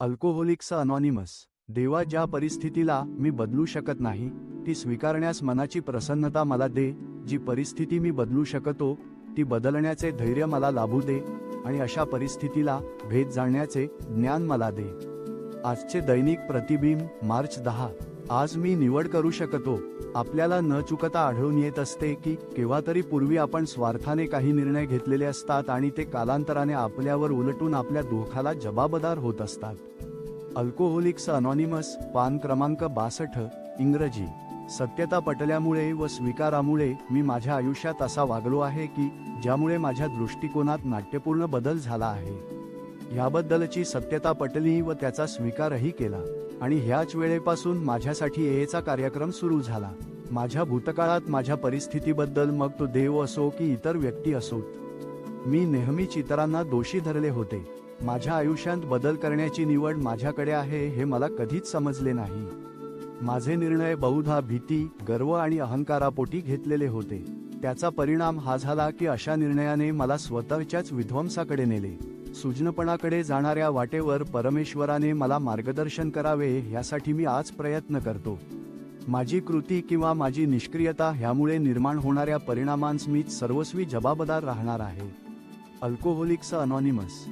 Alcoholics anonymous. देवा ज्या परिस्थितीला मी बदलू शकत नाही ती स्वीकारण्यास मनाची प्रसन्नता मला दे जी परिस्थिती मी बदलू शकतो ती बदलण्याचे धैर्य मला लाभू दे आणि अशा परिस्थितीला भेद जाणण्याचे ज्ञान मला दे. आजचे दैनिक प्रतिबिंब मार्च दहा. आज मी निवड करू शकतो. आपल्याला न चुकता आढळून येत असते की केव्हा तरी पूर्वी आपण स्वार्थाने काही निर्णय घेतलेले असतात आणि ते कालांतराने आपल्यावर उलटून आपल्या दुःखाला जबाबदार होत असतात. अल्कोहोलिक्स अनॉनिमस पान क्रमांक बासष्ट इंग्रजी. सत्यता पटल्यामुळे व स्वीकारामुळे मी माझ्या आयुष्यात असा वागलो आहे की ज्यामुळे माझ्या दृष्टिकोनात नाट्यपूर्ण बदल झाला आहे. ह्याबद्दलची सत्यता पटली व त्याचा स्वीकारही केला. आणि ह्याच वेळेपासून माझ्यासाठी येचा कार्यक्रम सुरू झाला. माझ्या भूतकाळात माझ्या परिस्थितीबद्दल मग तो देव असो की इतर व्यक्ती असोत मी नेहमीच इतरांना दोषी धरले होते. माझ्या आयुष्यात बदल करण्याची निवड माझ्याकडे आहे हे मला कधीच समजले नाही. माझे निर्णय बहुधा भीती गर्व आणि अहंकारापोटी घेतलेले होते. त्याचा परिणाम हा झाला की अशा निर्णयाने मला स्वतःच्याच विध्वंसाकडे नेले. सुजनपणाकडे जाणाऱ्या वाटेवर परमेश्वराने मला मार्गदर्शन करावे यासाठी मी आज प्रयत्न करतो. माझी कृती किंवा माझी निष्क्रियता ह्यामुळे निर्माण होणाऱ्या परिणामांस मी सर्वस्वी जबाबदार राहणार आहे. Alcoholics anonymous